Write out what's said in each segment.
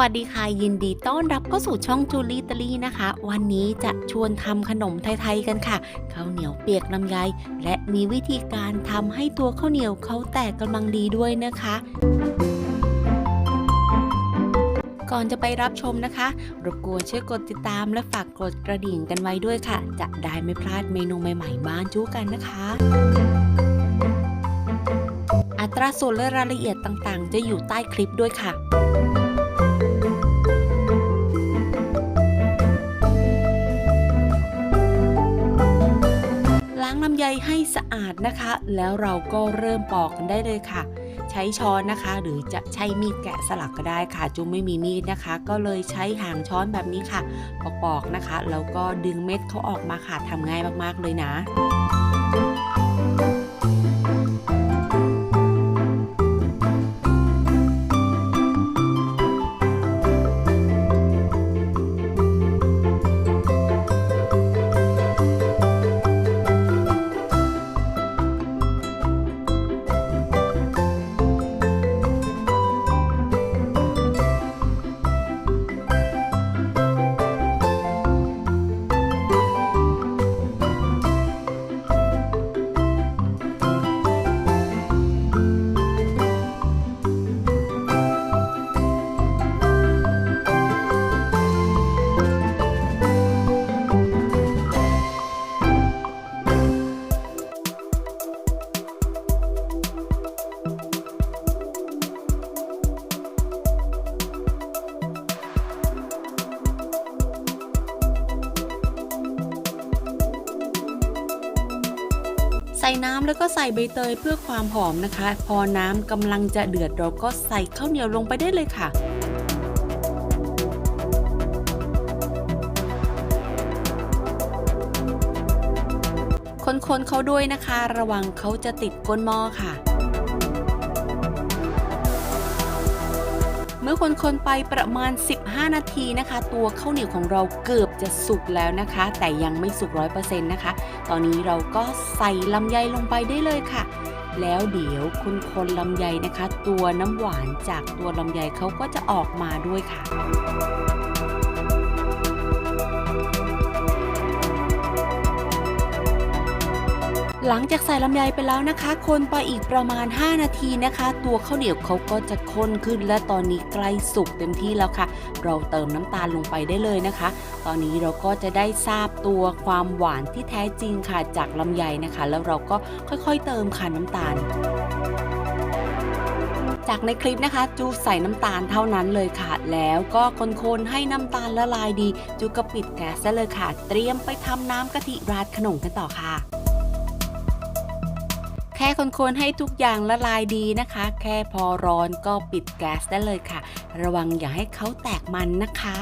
สวัสดีค่ะยินดีต้อนรับเข้าสู่ช่องจูลี่ตลี่นะคะ วันนี้จะชวนทำขนมไทยๆกันค่ะข้าวเหนียวเปียกลำไย และมีวิธีการทำให้ตัวข้าวเหนียวเขาแตกกำลังดีด้วยนะคะก่อนจะไปรับชมนะคะ รบกวนช่วยกดติดตามและฝากกดกระดิ่งกันไว้ด้วยค่ะ จะได้ไม่พลาดเมนูใหม่ๆบ้านจู้กันนะคะ อัตราส่วนและรายละเอียดต่างๆ จะอยู่ใต้คลิปด้วยค่ะ ล้างลำไยให้สะอาดนะคะ แล้วเราก็เริ่มปอกกันได้เลยค่ะ ใช้ช้อนนะคะ หรือจะใช้มีดแกะสลักก็ได้ค่ะ จุ้มไม่มีมีดนะคะ ก็เลยใช้หางช้อนแบบนี้ค่ะ ปอกๆนะคะ แล้วก็ดึงเม็ดเขาออกมาค่ะทำง่ายมากๆเลยนะ ใส่น้ำแล้วก็ใส่ใบเตยเพื่อความหอมนะคะ พอน้ำกำลังจะเดือดเราก็ใส่ข้าวเหนียวลงไปได้เลยค่ะคนๆเขาด้วยนะคะ ระวังเขาจะติดก้นหม้อค่ะ มื่อคนๆไปประมาณ 15 นาทีนะคะ ตัวข้าวเหนียวของเราเกือบจะสุกแล้วนะคะ แต่ยังไม่สุก100%นะคะ ตอนนี้เราก็ใส่ลำไยลงไปได้เลยค่ะ แล้วเดี๋ยวคนๆลำไยนะคะ ตัวน้ำหวานจากตัวลำไยเขาก็จะออกมาด้วยค่ะ หลังจากใส่ลำไยไปแล้วนะคะ คนไปอีกประมาณ 5 นาทีนะคะ ตัวข้าวเหนียวเขาก็จะข้นขึ้น และตอนนี้ใกล้สุกเต็มที่แล้วค่ะ เราเติมน้ำตาลลงไปได้เลยนะคะ ตอนนี้เราก็จะได้ทราบตัวความหวานที่แท้จริงค่ะจากลำไยนะคะ แล้วเราก็ค่อยๆเติมค่ะน้ำตาลจากในคลิปนะคะ จูใส่น้ำตาลเท่านั้นเลยค่ะ แล้วก็คนๆให้น้ำตาลละลายดี จูก็ปิดแก๊สเลยค่ะ เตรียมไปทำน้ำกะทิราดขนมกันต่อค่ะ แค่คนๆให้ทุกอย่างละลายดีนะคะ แค่พอร้อนก็ปิดแก๊สได้เลยค่ะ ระวังอย่าให้เขาแตกมันนะคะ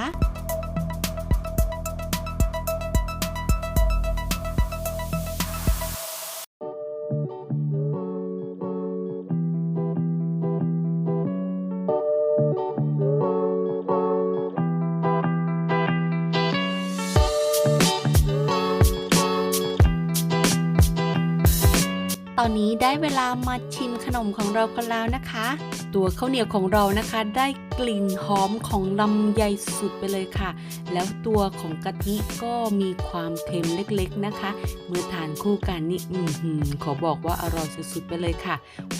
ตอนนี้ได้เวลามาชิมขนมของเรากันแล้วนะคะ ตัวข้าวเหนียวของเรานะคะได้กลิ่นหอมของลำไยสุดไปเลยค่ะ แล้วตัวของกะทิก็มีความเค็มเล็กๆนะคะ เมื่อทานคู่กันนี่อือหือขอบอกว่าอร่อยสุดๆไปเลยค่ะ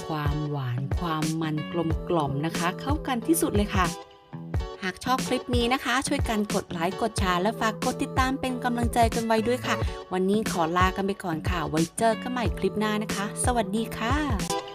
ความหวานความมันกลมกล่อมนะคะ เข้ากันที่สุดเลยค่ะากชอบคลิปนี้นะคะ ช่วยกันกดไลค์กดแชร์และฝากกดติดตามเป็นกำลังใจกันไว้ด้วยค่ะ วันนี้ขอลากันไปก่อนค่ะ ไว้เจอกันใหม่คลิปหน้านะคะ สวัสดีค่ะ